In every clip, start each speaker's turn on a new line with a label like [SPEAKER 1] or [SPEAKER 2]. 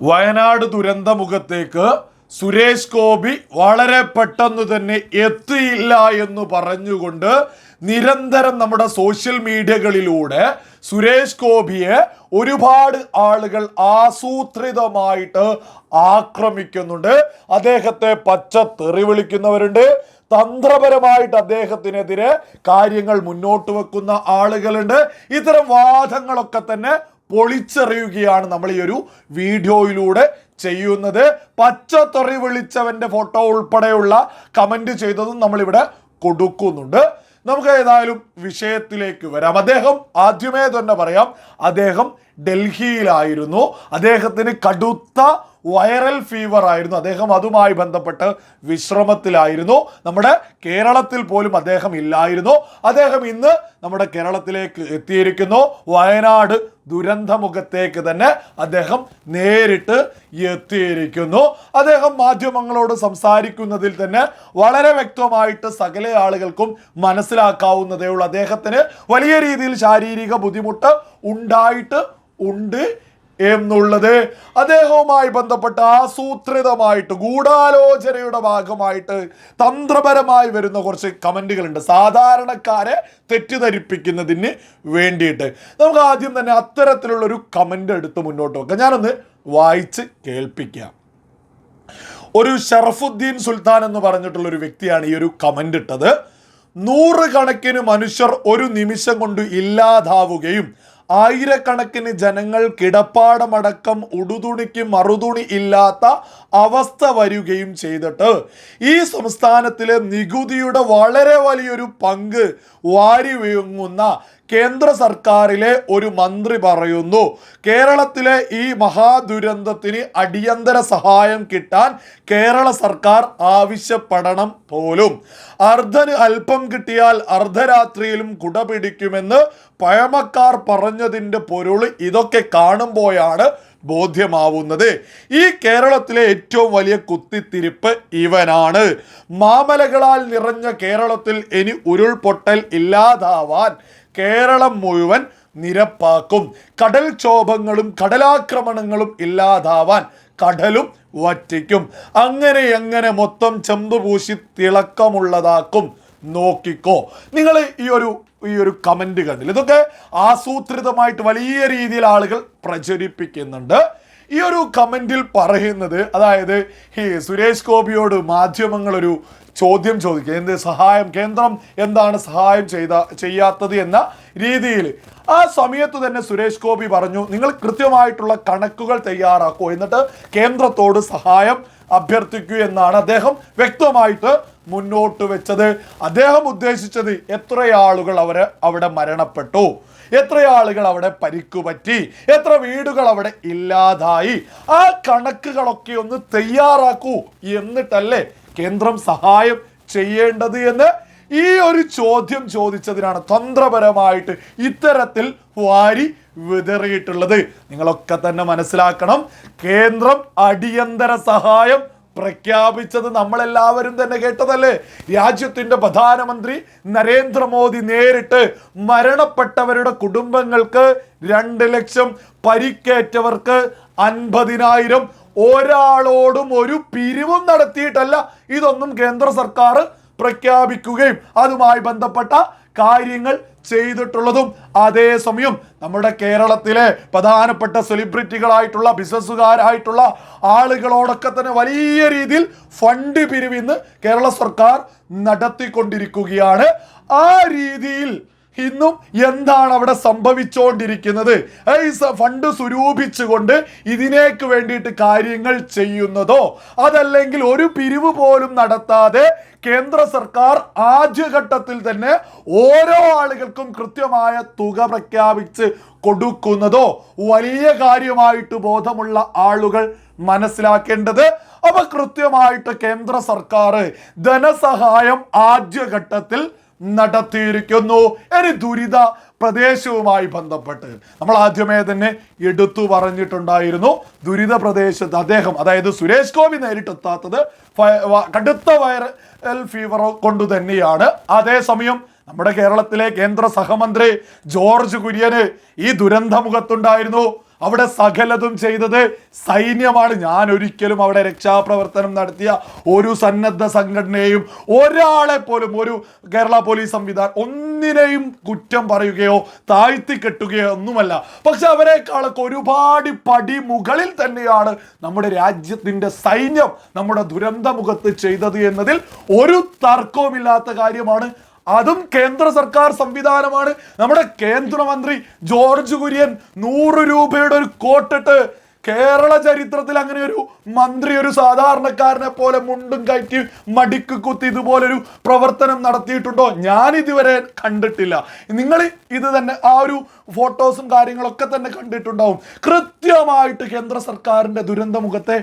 [SPEAKER 1] വയനാട് ദുരന്തമുഖത്തേക്ക് സുരേഷ് ഗോപി വളരെ പെട്ടെന്ന് തന്നെ എത്തിയില്ല എന്ന് പറഞ്ഞുകൊണ്ട് നിരന്തരം നമ്മുടെ സോഷ്യൽ മീഡിയകളിലൂടെ സുരേഷ് ഗോപിയെ ഒരുപാട് ആളുകൾ ആസൂത്രിതമായിട്ട് ആക്രമിക്കുന്നുണ്ട്. അദ്ദേഹത്തെ പച്ച തെറി വിളിക്കുന്നവരുണ്ട്. തന്ത്രപരമായിട്ട് അദ്ദേഹത്തിനെതിരെ കാര്യങ്ങൾ മുന്നോട്ട് വെക്കുന്ന ആളുകളുണ്ട്. ഇത്തരം വാദങ്ങളൊക്കെ തന്നെ പൊളിച്ചെറിയുകയാണ് നമ്മൾ ഈ ഒരു വീഡിയോയിലൂടെ ചെയ്യുന്നത്. പച്ചത്തൊറി വിളിച്ചവന്റെ ഫോട്ടോ ഉൾപ്പെടെയുള്ള കമന്റ് ചെയ്തതും നമ്മളിവിടെ കൊടുക്കുന്നുണ്ട്. നമുക്ക് ഏതായാലും വിഷയത്തിലേക്ക് വരാം. അദ്ദേഹം ആദ്യമേ തന്നെ പറയാം അദ്ദേഹം ഡൽഹിയിലായിരുന്നു. അദ്ദേഹത്തിന് കടുത്ത വൈറൽ ഫീവർ ആയിരുന്നു. അദ്ദേഹം അതുമായി ബന്ധപ്പെട്ട് വിശ്രമത്തിലായിരുന്നു. നമ്മുടെ കേരളത്തിൽ പോലും അദ്ദേഹം ഇല്ലായിരുന്നു. അദ്ദേഹം ഇന്ന് നമ്മുടെ കേരളത്തിലേക്ക് എത്തിയിരിക്കുന്നു. വയനാട് ദുരന്തമുഖത്തേക്ക് തന്നെ അദ്ദേഹം നേരിട്ട് എത്തിയിരിക്കുന്നു. അദ്ദേഹം മാധ്യമങ്ങളോട് സംസാരിക്കുന്നതിൽ തന്നെ വളരെ വ്യക്തമായിട്ട് സകല ആളുകൾക്കും മനസ്സിലാക്കാവുന്നതേ ഉള്ളൂ. അദ്ദേഹത്തിന് വലിയ രീതിയിൽ ശാരീരിക ബുദ്ധിമുട്ട് ഉണ്ടായിട്ട് ഉണ്ട് എന്നുള്ളത് അദ്ദേഹവുമായി ബന്ധപ്പെട്ട് ആസൂത്രിതമായിട്ട് ഗൂഢാലോചനയുടെ ഭാഗമായിട്ട് തന്ത്രപരമായി വരുന്ന കുറച്ച് കമന്റുകളുണ്ട് സാധാരണക്കാരെ തെറ്റിദ്ധരിപ്പിക്കുന്നതിന് വേണ്ടിയിട്ട്. നമുക്ക് ആദ്യം തന്നെ അത്തരത്തിലുള്ളൊരു കമന്റ് എടുത്ത് മുന്നോട്ട് വെക്കാം. ഞാനൊന്ന് വായിച്ച് കേൾപ്പിക്കാം. ഒരു ഷറഫുദ്ദീൻ സുൽത്താൻ എന്ന് പറഞ്ഞിട്ടുള്ള ഒരു വ്യക്തിയാണ് ഈ ഒരു കമന്റ് ഇട്ടത്. നൂറുകണക്കിന് മനുഷ്യർ ഒരു നിമിഷം കൊണ്ട് ഇല്ലാതാവുകയും ആയിരക്കണക്കിന് ജനങ്ങൾ കിടപ്പാടമടക്കം ഉടുതുണിക്ക് മറുതുണി ഇല്ലാത്ത അവസ്ഥ വരികയും ചെയ്തിട്ട് ഈ സംസ്ഥാനത്തിലെ നികുതിയുടെ വളരെ വലിയൊരു പങ്ക് വാരി വീങ്ങുന്ന കേന്ദ്ര സർക്കാരിലെ ഒരു മന്ത്രി പറയുന്നു കേരളത്തിലെ ഈ മഹാദുരന്തത്തിന് അടിയന്തര സഹായം കിട്ടാൻ കേരള സർക്കാർ ആവശ്യപ്പെടണം പോലും. അർദ്ധന് അല്പം കിട്ടിയാൽ അർദ്ധരാത്രിയിലും കുട പിടിക്കുമെന്ന് പഴമക്കാർ പറഞ്ഞതിന്റെ പൊരുൾ ഇതൊക്കെ കാണുമ്പോഴാണ് ബോധ്യമാവുന്നത്. ഈ കേരളത്തിലെ ഏറ്റവും വലിയ കുത്തിത്തിരിപ്പ് ഇവനാണ്. മാമലകളാൽ നിറഞ്ഞ കേരളത്തിൽ ഇനി ഉരുൾപൊട്ടൽ ഇല്ലാതാവാൻ കേരളം മുഴുവൻ നിരപ്പാക്കും. കടൽക്ഷോഭങ്ങളും കടലാക്രമണങ്ങളും ഇല്ലാതാവാൻ കടലും വറ്റിക്കും. അങ്ങനെ എങ്ങനെ മൊത്തം ചെമ്പ് പൂശി തിളക്കമുള്ളതാക്കും? നോക്കിക്കോ. നിങ്ങൾ ഈ ഒരു ഈ ഒരു കമന്റ് കണ്ടില്ല? ഇതൊക്കെ ആസൂത്രിതമായിട്ട് വലിയ രീതിയിൽ ആളുകൾ പ്രചരിപ്പിക്കുന്നുണ്ട്. ഈ ഒരു കമന്റിൽ പറയുന്നത് അതായത് ഈ സുരേഷ് ഗോപിയോട് മാധ്യമങ്ങളൊരു ചോദ്യം ചോദിക്കുക. എന്ത് സഹായം കേന്ദ്രം എന്താണ് സഹായം ചെയ്ത ചെയ്യാത്തത് എന്ന രീതിയിൽ. ആ സമയത്ത് തന്നെ സുരേഷ് ഗോപി പറഞ്ഞു നിങ്ങൾ കൃത്യമായിട്ടുള്ള കണക്കുകൾ തയ്യാറാക്കൂ. എന്നിട്ട് കേന്ദ്രത്തോട് സഹായം അഭ്യർത്ഥിക്കൂ എന്നാണ് അദ്ദേഹം വ്യക്തമായിട്ട് മുന്നോട്ട് വെച്ചത്. അദ്ദേഹം ഉദ്ദേശിച്ചത് എത്ര ആളുകൾ അവർ അവിടെ മരണപ്പെട്ടു? എത്ര ആളുകൾ അവിടെ പരിക്കുപറ്റി? എത്ര വീടുകൾ അവിടെ ഇല്ലാതായി? ആ കണക്കുകളൊക്കെ ഒന്ന് തയ്യാറാക്കൂ എന്നിട്ടല്ലേ കേന്ദ്രം സഹായം ചെയ്യേണ്ടത് എന്ന് ഈ ഒരു ചോദ്യം ചോദിച്ചതിനാണ് തന്ത്രപരമായിട്ട് ഇത്തരത്തിൽ വാരി വിതറിയിട്ടുള്ളത്. നിങ്ങളൊക്കെ തന്നെ മനസ്സിലാക്കണം. കേന്ദ്രം അടിയന്തര സഹായം പ്രഖ്യാപിച്ചത് നമ്മളെല്ലാവരും തന്നെ കേട്ടതല്ലേ? രാജ്യത്തിന്റെ പ്രധാനമന്ത്രി നരേന്ദ്രമോദി നേരിട്ട് മരണപ്പെട്ടവരുടെ കുടുംബങ്ങൾക്ക് രണ്ട് ലക്ഷം പരിക്കേറ്റവർക്ക് അൻപതിനായിരം ഒരാളോടും ഒരു പിരിവും നടത്തിയിട്ടല്ല. ഇതൊന്നും കേന്ദ്ര സർക്കാർ പ്രഖ്യാപിക്കുകയും അതുമായി ബന്ധപ്പെട്ട കാര്യങ്ങൾ ചെയ്തിട്ടുള്ളതും അതേസമയം നമ്മുടെ കേരളത്തിലെ പ്രധാനപ്പെട്ട സെലിബ്രിറ്റികളായിട്ടുള്ള ബിസിനസ്സുകാരായിട്ടുള്ള ആളുകളോടൊക്കെ തന്നെ വലിയ രീതിയിൽ ഫണ്ട് പിരിവിന്ന് കേരള സർക്കാർ നടത്തിക്കൊണ്ടിരിക്കുകയാണ്. ആ രീതിയിൽ ഇന്നും എന്താണ് അവിടെ സംഭവിച്ചുകൊണ്ടിരിക്കുന്നത് ഫണ്ട് സ്വരൂപിച്ചുകൊണ്ട് ഇതിനേക്ക് വേണ്ടിയിട്ട് കാര്യങ്ങൾ ചെയ്യുന്നതോ? അതല്ലെങ്കിൽ ഒരു പിരിവ് പോലും നടത്താതെ കേന്ദ്ര സർക്കാർ ആദ്യഘട്ടത്തിൽ തന്നെ ഓരോ ആളുകൾക്കും കൃത്യമായ തുക പ്രഖ്യാപിച്ച് കൊടുക്കുന്നതോ? വലിയ കാര്യമായിട്ട് ബോധമുള്ള ആളുകൾ മനസ്സിലാക്കേണ്ടത് അപ്പൊ കൃത്യമായിട്ട് കേന്ദ്ര സർക്കാർ ധനസഹായം ആദ്യഘട്ടത്തിൽ നടത്തിയിരിക്കുന്നു. ഇനി ദുരിത പ്രദേശവുമായി ബന്ധപ്പെട്ട്. നമ്മൾ ആദ്യമേ തന്നെ എടുത്തു പറഞ്ഞിട്ടുണ്ടായിരുന്നു. ദുരിത പ്രദേശത്ത് അദ്ദേഹം അതായത് സുരേഷ് ഗോപി നേരിട്ടെത്താത്തത് കടുത്ത വൈറൽ ഫീവർ കൊണ്ട് തന്നെയാണ്. അതേസമയം നമ്മുടെ കേരളത്തിലെ കേന്ദ്ര സഹമന്ത്രി ജോർജ് കുര്യന് ഈ ദുരന്തമുഖത്തുണ്ടായിരുന്നു. അവിടെ സകലതും ചെയ്തത് സൈന്യമാണ്. ഞാൻ ഒരിക്കലും അവിടെ രക്ഷാപ്രവർത്തനം നടത്തിയ ഒരു സന്നദ്ധ സംഘടനയെയും ഒരാളെ പോലും ഒരു കേരള പോലീസ് സംവിധാനം ഒന്നിനെയും കുറ്റം പറയുകയോ താഴ്ത്തി കെട്ടുകയോ ഒന്നുമല്ല. പക്ഷെ അവരെക്കാളൊക്കെ ഒരുപാട് പടി മുകളിൽ തന്നെയാണ് നമ്മുടെ രാജ്യത്തിന്റെ സൈന്യം നമ്മുടെ ദുരന്തമുഖത്ത് ചെയ്തത് എന്നതിൽ ഒരു തർക്കവുമില്ലാത്ത കാര്യമാണ് അതും കേന്ദ്ര സർക്കാർ സംവിധാനമാണ്. നമ്മുടെ കേന്ദ്രമന്ത്രി ജോർജ് കുര്യൻ നൂറ് രൂപയുടെ ഒരു കോട്ടിട്ട് കേരള ചരിത്രത്തിൽ അങ്ങനെ ഒരു മന്ത്രി ഒരു സാധാരണക്കാരനെ പോലെ മുണ്ടും കയറ്റി മടിക്ക് കുത്തി ഇതുപോലൊരു പ്രവർത്തനം നടത്തിയിട്ടുണ്ടോ? ഞാൻ ഇതുവരെ കണ്ടിട്ടില്ല. നിങ്ങൾ ഇത് തന്നെ ആ ഒരു ഫോട്ടോസും കാര്യങ്ങളൊക്കെ തന്നെ കണ്ടിട്ടുണ്ടാവും. കൃത്യമായിട്ട് കേന്ദ്ര സർക്കാരിന്റെ ദുരന്തമുഖത്തെ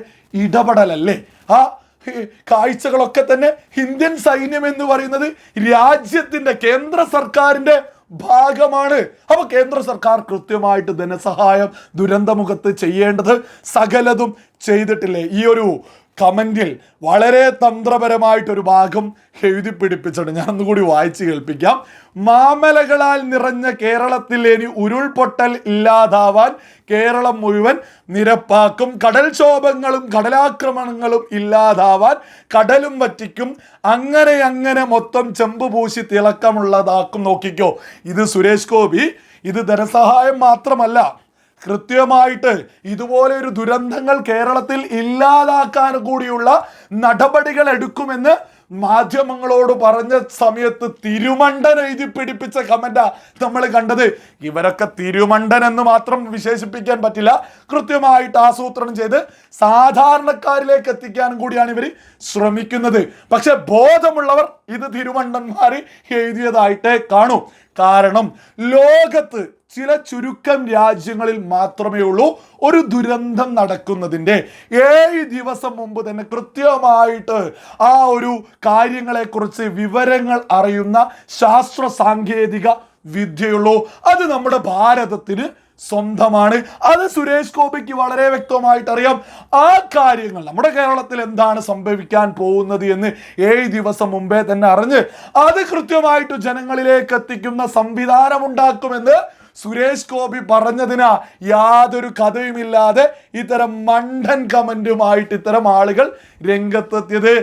[SPEAKER 1] ഇടപെടലല്ലേ? ആ കാഴ്ചകളൊക്കെ തന്നെ ഇന്ത്യൻ സൈന്യം എന്ന് പറയുന്നത് രാജ്യത്തിന്റെ കേന്ദ്ര സർക്കാരിന്റെ ഭാഗമാണ്. അപ്പൊ കേന്ദ്ര സർക്കാർ കൃത്യമായിട്ട് ധനസഹായം ദുരന്തമുഖത്ത് ചെയ്യേണ്ടത് സകലതും ചെയ്തിട്ടില്ലേ? ഈ ഒരു കമന്റിൽ വളരെ തന്ത്രപരമായിട്ടൊരു ഭാഗം എഴുതി പിടിപ്പിച്ചിട്ടുണ്ട്. ഞാൻ ഒന്നുകൂടി വായിച്ച് കേൾപ്പിക്കാം. മാമലകളാൽ നിറഞ്ഞ കേരളത്തിൽ ഇനി ഉരുൾപൊട്ടൽ ഇല്ലാതാവാൻ കേരളം മുഴുവൻ നിരപ്പാക്കും. കടൽക്ഷോഭങ്ങളും കടലാക്രമണങ്ങളും ഇല്ലാതാവാൻ കടലും വറ്റിക്കും. അങ്ങനെ അങ്ങനെ മൊത്തം ചെമ്പ് പൂശി തിളക്കമുള്ളതാക്കും. നോക്കിക്കോ ഇത് സുരേഷ് ഗോപി ഇത് ധനസഹായം മാത്രമല്ല കൃത്യമായിട്ട് ഇതുപോലെ ഒരു ദുരന്തങ്ങൾ കേരളത്തിൽ ഇല്ലാതാക്കാൻ കൂടിയുള്ള നടപടികൾ എടുക്കുമെന്ന് മാധ്യമങ്ങളോട് പറഞ്ഞ സമയത്ത് തിരുമണ്ടൻ എഴുതി പിടിപ്പിച്ച കമന്റാ നമ്മൾ കണ്ടത്. ഇവരൊക്കെ തിരുമണ്ടൻ എന്ന് മാത്രം വിശേഷിപ്പിക്കാൻ പറ്റില്ല. കൃത്യമായിട്ട് ആസൂത്രണം ചെയ്ത് സാധാരണക്കാരിലേക്ക് എത്തിക്കാൻ കൂടിയാണ് ഇവർ ശ്രമിക്കുന്നത്. പക്ഷെ ബോധമുള്ളവർ ഇത് തിരുമണ്ടന്മാർ എഴുതിയതായിട്ടേ കാണൂ. കാരണം ലോകത്ത് ചില ചുരുക്കം രാജ്യങ്ങളിൽ മാത്രമേ ഉള്ളൂ ഒരു ദുരന്തം നടക്കുന്നതിന്റെ. ഏഴ് ദിവസം മുമ്പ് തന്നെ കൃത്യമായിട്ട് ആ ഒരു കാര്യങ്ങളെക്കുറിച്ച് വിവരങ്ങൾ അറിയുന്ന ശാസ്ത്ര സാങ്കേതിക വിദ്യയുള്ളൂ. അത് നമ്മുടെ ഭാരതത്തിന് സ്വന്തമാണ്. അത് സുരേഷ് ഗോപിക്ക് വളരെ വ്യക്തമായിട്ട് അറിയാം ആ കാര്യങ്ങൾ നമ്മുടെ കേരളത്തിൽ എന്താണ് സംഭവിക്കാൻ പോകുന്നത് എന്ന് ഏഴ് ദിവസം മുമ്പേ തന്നെ അറിഞ്ഞ് അത് കൃത്യമായിട്ട് ജനങ്ങളിലേക്ക് എത്തിക്കുന്ന സംവിധാനം ഉണ്ടാക്കുമെന്ന് സുരേഷ് ഗോപി പറഞ്ഞതിന് യാതൊരു കഥയുമില്ലാതെ ഇത്തരം മണ്ടൻ കമന്റുമായിട്ട് ഇത്തരം ആളുകൾ രംഗത്തെത്തിയത്.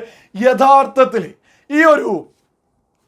[SPEAKER 1] യഥാർത്ഥത്തിൽ ഈ ഒരു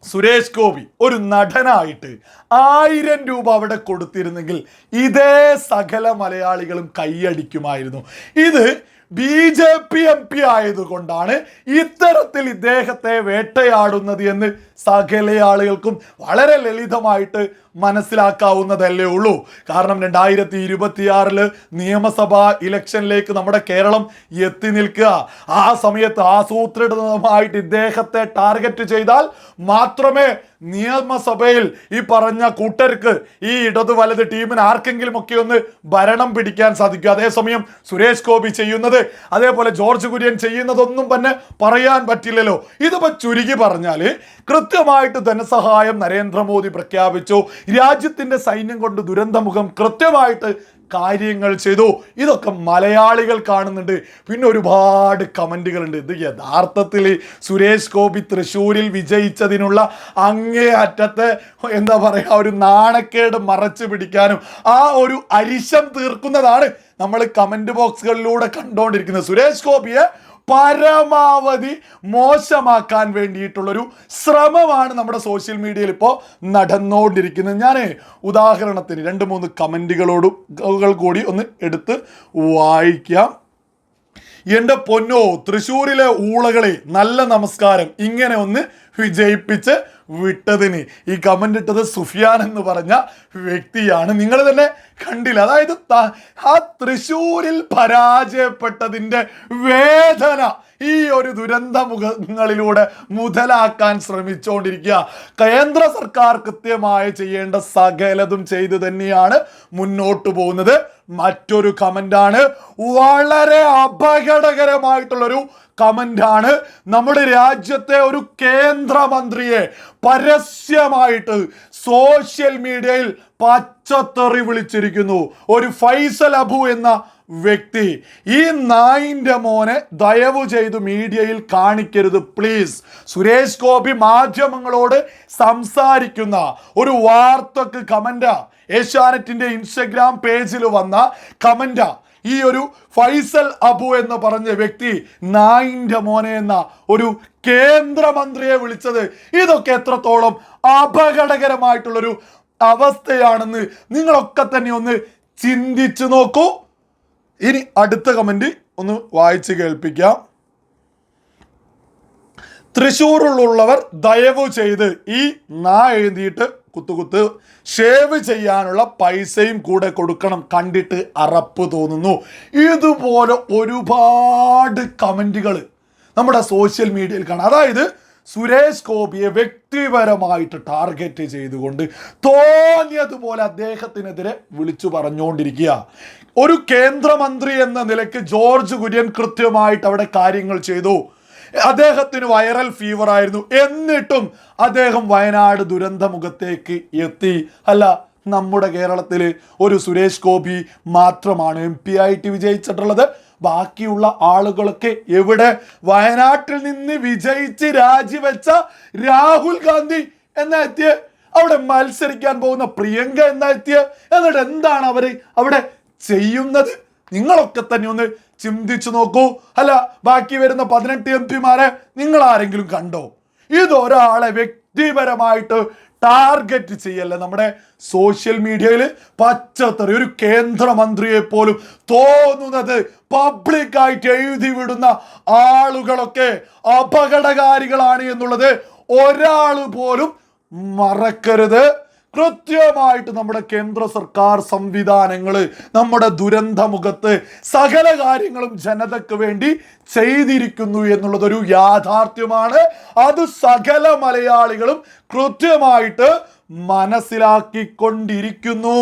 [SPEAKER 1] സുരേഷ് ഗോപി ഒരു നടനായിട്ട് ആയിരം രൂപ അവിടെ കൊടുത്തിരുന്നെങ്കിൽ ഇതേ സകല മലയാളികളും കൈയടിക്കുമായിരുന്നു. ഇത് B J P M P ആയതുകൊണ്ടാണ് ഇത്തരത്തിൽ ഇദ്ദേഹത്തെ വേട്ടയാടുന്നത് എന്ന് സകല ആളുകൾക്കും വളരെ ലളിതമായിട്ട് മനസ്സിലാക്കാവുന്നതല്ലേ ഉള്ളൂ. കാരണം രണ്ടായിരത്തി ഇരുപത്തിയാറിൽ നിയമസഭാ ഇലക്ഷനിലേക്ക് നമ്മുടെ കേരളം എത്തി നിൽക്കുക. ആ സമയത്ത് ആസൂത്രിതമായിട്ട് ഇദ്ദേഹത്തെ ടാർഗറ്റ് ചെയ്താൽ മാത്രമേ നിയമസഭയിൽ ഈ പറഞ്ഞ കൂട്ടർക്ക് ഈ ഇടതു വലത് ടീമിന് ആർക്കെങ്കിലും ഒക്കെ ഒന്ന് ഭരണം പിടിക്കാൻ സാധിക്കും. അതേസമയം സുരേഷ് ഗോപി ചെയ്യുന്നത് അതേപോലെ ജോർജ് കുര്യൻ ചെയ്യുന്നതൊന്നും തന്നെ പറയാൻ പറ്റില്ലല്ലോ. ഇതിപ്പോ ചുരുക്കി പറഞ്ഞാൽ കൃത്യമായിട്ട് ധനസഹായം നരേന്ദ്രമോദി പ്രഖ്യാപിച്ചു. രാജ്യത്തിന്റെ സൈന്യം കൊണ്ട് ദുരന്തമുഖം കൃത്യമായിട്ട് കാര്യങ്ങൾ ചെയ്തു. ഇതൊക്കെ മലയാളികൾ കാണുന്നുണ്ട്. പിന്നെ ഒരുപാട് കമന്റുകളുണ്ട് ഇത് യഥാർത്ഥത്തിൽ സുരേഷ് ഗോപി തൃശ്ശൂരിൽ വിജയിച്ചതിനുള്ള അങ്ങേ അറ്റത്തെ എന്താ പറയുക ഒരു നാണക്കേട് മറച്ചു പിടിക്കാനും ആ ഒരു അരിശം തീർക്കുന്നതാണ് നമ്മൾ കമന്റ് ബോക്സുകളിലൂടെ കണ്ടുകൊണ്ടിരിക്കുന്നത് സുരേഷ് ഗോപിയെ പരമാവധി മോശമാക്കാൻ വേണ്ടിയിട്ടുള്ളൊരു ശ്രമമാണ് നമ്മുടെ സോഷ്യൽ മീഡിയയിൽ ഇപ്പോൾ നടന്നുകൊണ്ടിരിക്കുന്നത്. ഞാൻ ഉദാഹരണത്തിന് രണ്ട് മൂന്ന് കമന്റുകളോടും കൂടി ഒന്ന് എടുത്ത് വായിക്കാം. എന്റെ പൊന്നോ തൃശ്ശൂരിലെ ഊളകളെ നല്ല നമസ്കാരം. ഇങ്ങനെ ഒന്ന് വിജയിപ്പിച്ച് വിട്ടതിന്. ഈ കമന്റ് ഇട്ടത് സുഫിയാൻ എന്ന് പറഞ്ഞ വ്യക്തിയാണ്. നിങ്ങൾ തന്നെ കണ്ടില്ല. അതായത് ആ തൃശ്ശൂരിൽ പരാജയപ്പെട്ടതിന്റെ വേദന ഈ ഒരു ദുരന്ത മുഖങ്ങളിലൂടെ മുതലാക്കാൻ ശ്രമിച്ചുകൊണ്ടിരിക്കുക കേന്ദ്ര സർക്കാർ കൃത്യമായി ചെയ്യേണ്ട സകലതും ചെയ്തു തന്നെയാണ് മുന്നോട്ട് പോകുന്നത്. മറ്റൊരു കമന്റാണ് വളരെ അപകടകരമായിട്ടുള്ളൊരു കമന്റാണ് നമ്മുടെ രാജ്യത്തെ ഒരു കേന്ദ്രമന്ത്രിയെ പരസ്യമായിട്ട് സോഷ്യൽ മീഡിയയിൽ പച്ചത്തെറി വിളിച്ചിരിക്കുന്നു. ഒരു ഫൈസൽ അബു എന്ന വ്യക്തി. ഈ നായിന്റെ മോനെ ദയവ് ചെയ്ത് മീഡിയയിൽ കാണിക്കരുത് പ്ലീസ് സുരേഷ് ഗോപി മാധ്യമങ്ങളോട് സംസാരിക്കുന്ന ഒരു വാർത്തക്ക് കമന്റാ ഏഷ്യാനെറ്റിന്റെ ഇൻസ്റ്റഗ്രാം പേജിൽ വന്ന കമന്റാ ഈ ഒരു ഫൈസൽ അബു എന്ന് പറഞ്ഞ വ്യക്തി നായിന്റെ മോനെ എന്ന ഒരു കേന്ദ്രമന്ത്രിയെ വിളിച്ചത്. ഇതൊക്കെ എത്രത്തോളം അപകടകരമായിട്ടുള്ളൊരു അവസ്ഥയാണെന്ന് നിങ്ങളൊക്കെ തന്നെ ഒന്ന് ചിന്തിച്ചു നോക്കൂ. ഇനി അടുത്ത കമന്റ് ഒന്ന് വായിച്ച് കേൾപ്പിക്കാം. തൃശ്ശൂരിലുള്ളവർ ദയവ് ചെയ്ത് ഈ നാ എഴുതിയിട്ട് കുത്തുകുത്ത് ഷേവ് ചെയ്യാനുള്ള പൈസയും കൂടെ കൊടുക്കണം കണ്ടിട്ട് അറപ്പ് തോന്നുന്നു. ഇതുപോലെ ഒരുപാട് കമന്റുകൾ നമ്മുടെ സോഷ്യൽ മീഡിയയിൽ കാണാം. അതായത് സുരേഷ് ഗോപിയെ വ്യക്തിപരമായിട്ട് ടാർഗറ്റ് ചെയ്തുകൊണ്ട് തോന്നിയതുപോലെ അദ്ദേഹത്തിനെതിരെ വിളിച്ചു പറഞ്ഞുകൊണ്ടിരിക്കുക. ഒരു കേന്ദ്രമന്ത്രി എന്ന നിലയ്ക്ക് ജോർജ് കുര്യൻ കൃത്യമായിട്ട് അവിടെ കാര്യങ്ങൾ ചെയ്തു. അദ്ദേഹത്തിന് വൈറൽ ഫീവർ ആയിരുന്നു. എന്നിട്ടും അദ്ദേഹം വയനാട് ദുരന്തമുഖത്തേക്ക് എത്തി. അല്ല നമ്മുടെ കേരളത്തിൽ ഒരു സുരേഷ് ഗോപി മാത്രമാണ് എം പി ആയിട്ട് വിജയിച്ചിട്ടുള്ളത്. ബാക്കിയുള്ള ആളുകളൊക്കെ എവിടെ? വയനാട്ടിൽ നിന്ന് വിജയിച്ച് രാജിവെച്ച രാഹുൽ ഗാന്ധി എന്ന എത്തിയ? അവിടെ മത്സരിക്കാൻ പോകുന്ന പ്രിയങ്ക എന്ന എത്തിയ? എന്നിട്ട് എന്താണ് അവർ അവിടെ ചെയ്യുന്നത്? നിങ്ങളൊക്കെ തന്നെ ഒന്ന് ചിന്തിച്ചു നോക്കൂ. അല്ല ബാക്കി വരുന്ന പതിനെട്ട് എം പിമാരെ നിങ്ങൾ ആരെങ്കിലും കണ്ടോ? ഇതൊരാളെ വ്യക്തിപരമായിട്ട് ടാർഗറ്റ് ചെയ്യല്ല. നമ്മുടെ സോഷ്യൽ മീഡിയയിൽ പച്ചത്തറി ഒരു കേന്ദ്രമന്ത്രിയെ പോലും തോന്നുന്നത് പബ്ലിക്കായിട്ട് എഴുതി വിടുന്ന ആളുകളൊക്കെ അപകടകാരികളാണ് എന്നുള്ളത് ഒരാൾ പോലും മറക്കരുത്. കൃത്യമായിട്ട് നമ്മുടെ കേന്ദ്ര സർക്കാർ സംവിധാനങ്ങൾ നമ്മുടെ ദുരന്തമുഖത്ത് സകല കാര്യങ്ങളും ജനതയ്ക്ക് വേണ്ടി ചെയ്തിരിക്കുന്നു എന്നുള്ളതൊരു യാഥാർത്ഥ്യമാണ്. അത് സകല മലയാളികളും കൃത്യമായിട്ട് മനസ്സിലാക്കിക്കൊണ്ടിരിക്കുന്നു.